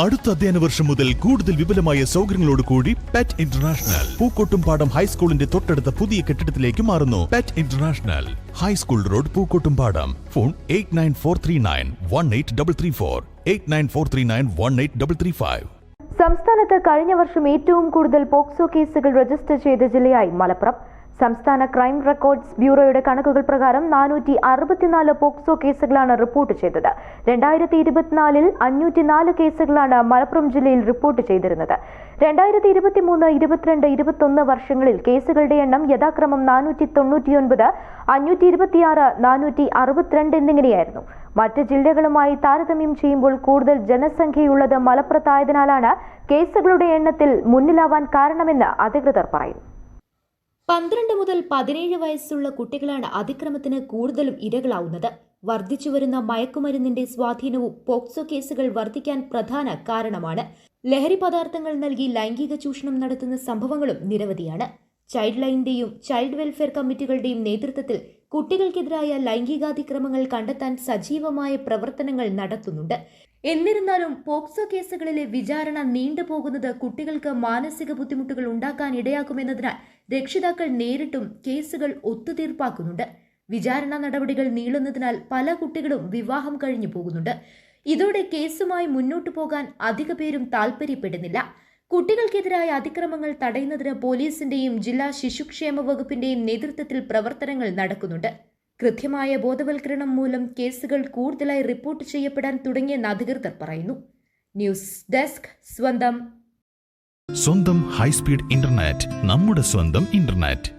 അടുത്ത അധ്യയന വർഷം മുതൽ കൂടുതൽ വിപുലമായ സൗകര്യങ്ങളോട് കൂടി പെറ്റ് ഇന്റർനാഷണൽ പൂക്കോട്ടും പാടം ഹൈസ്കൂളിന്റെ തൊട്ടടുത്ത പുതിയ കെട്ടിടത്തിലേക്ക് മാറുന്നു. Pet international high school road Pookottumpadam. Phone eight nine four three nine one eight double three four eight nine four three nine one eight double three five സംസ്ഥാനത്ത് കഴിഞ്ഞ വർഷം ഏറ്റവും കൂടുതൽ പോക്സോ കേസുകൾ രജിസ്റ്റർ ചെയ്ത ജില്ലയായി മലപ്പുറം. സംസ്ഥാന ക്രൈം റെക്കോർഡ്സ് ബ്യൂറോയുടെ കണക്കുകൾ പ്രകാരം നാനൂറ്റി അറുപത്തിനാല് പോക്സോ കേസുകളാണ് റിപ്പോർട്ട് ചെയ്തത്. രണ്ടായിരത്തി ഇരുപത്തിനാലിൽ അഞ്ഞൂറ്റിനാല് കേസുകളാണ് മലപ്പുറം ജില്ലയിൽ റിപ്പോർട്ട് ചെയ്തിരുന്നത്. രണ്ടായിരത്തി ഇരുപത്തിമൂന്ന് ഇരുപത്തിരണ്ട് ഇരുപത്തൊന്ന് വർഷങ്ങളിൽ കേസുകളുടെ എണ്ണം യഥാക്രമം നാനൂറ്റി തൊണ്ണൂറ്റിയൊൻപത് അഞ്ഞൂറ്റി ഇരുപത്തിയാറ് നാനൂറ്റി അറുപത്തിരണ്ട് എന്നിങ്ങനെയായിരുന്നു. മറ്റ് ജില്ലകളുമായി താരതമ്യം ചെയ്യുമ്പോൾ കൂടുതൽ ജനസംഖ്യയുള്ളത് മലപ്പുറത്തായതിനാലാണ് കേസുകളുടെ എണ്ണത്തിൽ മുന്നിലാവാൻ കാരണമെന്ന് അധികൃതർ പറയുന്നു. പന്ത്രണ്ട് മുതൽ പതിനേഴ് വയസ്സുള്ള കുട്ടികളാണ് അതിക്രമത്തിന് കൂടുതലും ഇരകളാവുന്നത്. വർദ്ധിച്ചുവരുന്ന മയക്കുമരുന്നിന്റെ സ്വാധീനവും പോക്സോ കേസുകൾ വർദ്ധിക്കാൻ പ്രധാന കാരണമാണ്. ലഹരി പദാർത്ഥങ്ങൾ നൽകി ലൈംഗിക ചൂഷണം നടത്തുന്ന സംഭവങ്ങളും നിരവധിയാണ്. ചൈൽഡ് ലൈനിന്റെയും ചൈൽഡ് വെൽഫെയർ കമ്മിറ്റികളുടെയും നേതൃത്വത്തിൽ കുട്ടികൾക്കെതിരായ ലൈംഗികാതിക്രമങ്ങൾ കണ്ടെത്താൻ സജീവമായ പ്രവർത്തനങ്ങൾ നടത്തുന്നുണ്ട്. എന്നിരുന്നാലും പോക്സോ കേസുകളിലെ വിചാരണ നീണ്ടുപോകുന്നത് കുട്ടികൾക്ക് മാനസിക ബുദ്ധിമുട്ടുകൾ ഉണ്ടാക്കാൻ ഇടയാക്കുമെന്നതിനാൽ രക്ഷിതാക്കൾ നേരിട്ടും കേസുകൾ ഒത്തുതീർപ്പാക്കുന്നുണ്ട്. വിചാരണ നടപടികൾ നീളുന്നതിനാൽ പല കുട്ടികളും വിവാഹം കഴിഞ്ഞു പോകുന്നുണ്ട്. ഇതോടെ കേസുമായി മുന്നോട്ടു പോകാൻ അധിക പേരും താൽപ്പര്യപ്പെടുന്നില്ല കുട്ടികൾക്കെതിരായ അതിക്രമങ്ങൾ തടയുന്നതിന് പോലീസിന്റെയും ജില്ലാ ശിശുക്ഷേമ വകുപ്പിന്റെയും നേതൃത്വത്തിൽ പ്രവർത്തനങ്ങൾ നടക്കുന്നുണ്ട്. കൃത്യമായ ബോധവൽക്കരണം മൂലം കേസുകൾ കൂടുതലായി റിപ്പോർട്ട് ചെയ്യപ്പെടാൻ തുടങ്ങിയെന്ന് അധികൃതർ പറയുന്നു. ന്യൂസ് ഡെസ്ക് സ്വന്തം. സ്വന്തം ഹൈസ്പീഡ് ഇന്റർനെറ്റ് നമ്മുടെ സ്വന്തം ഇന്റർനെറ്റ്.